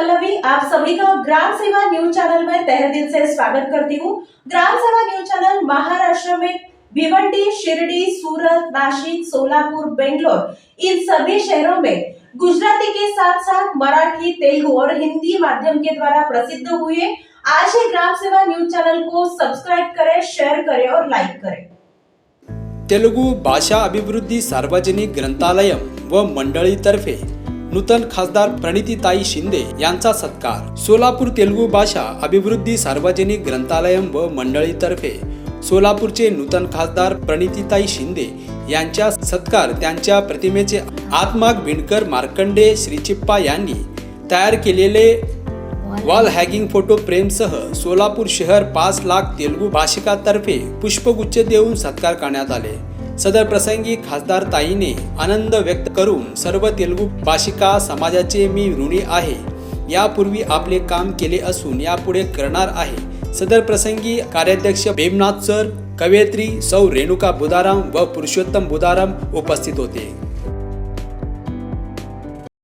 पल्लवी आप सभी का ग्राम सेवा न्यूज चैनल में तहे दिल से स्वागत करती हूँ। ग्राम सेवा न्यूज चैनल महाराष्ट्र में भिवंडी शिरडी सूरत नासिक सोलापुर बेंगलोर इन सभी शहरों में गुजराती के साथ साथ मराठी तेलुगु और हिंदी माध्यम के द्वारा प्रसिद्ध हुए आज ही ग्राम सेवा न्यूज चैनल को सब्सक्राइब करें शेयर करें और लाइक करें। तेलुगु भाषा अभिवृद्धी सार्वजनिक ग्रंथालय व मंडळीतर्फे नूतन खासदार प्रणितीताई शिंदे यांचा सत्कार. सोलापूर तेलुगू भाषा अभिवृद्धी सार्वजनिक ग्रंथालयम व मंडळीतर्फे. सोलापूरचे नूतन खासदार प्रणितीताई शिंदे यांच्या सत्कार त्यांच्या प्रतिमेचे आत्माग विणकर मार्कंडे श्रीचिप्पा यांनी तयार केलेले वॉल हॅगिंग फोटो प्रेमसह सोलापूर शहर पाच लाख तेलुगू भाषिकातर्फे पुष्पगुच्छ देऊन सत्कार करण्यात आले. सदर प्रसंगी खासदार ताईने आनंद व्यक्त करून सर्व तेलुगू भाषिका समाजाचे मी ऋणी आहे. यापूर्वी आपले काम केले असून यापुढे करणार आहे. सदर प्रसंगी कार्याध्यक्ष भीमनाथ सर कवयित्री सौ रेणुका बुदाराम व पुरुषोत्तम बुदाराम उपस्थित होते.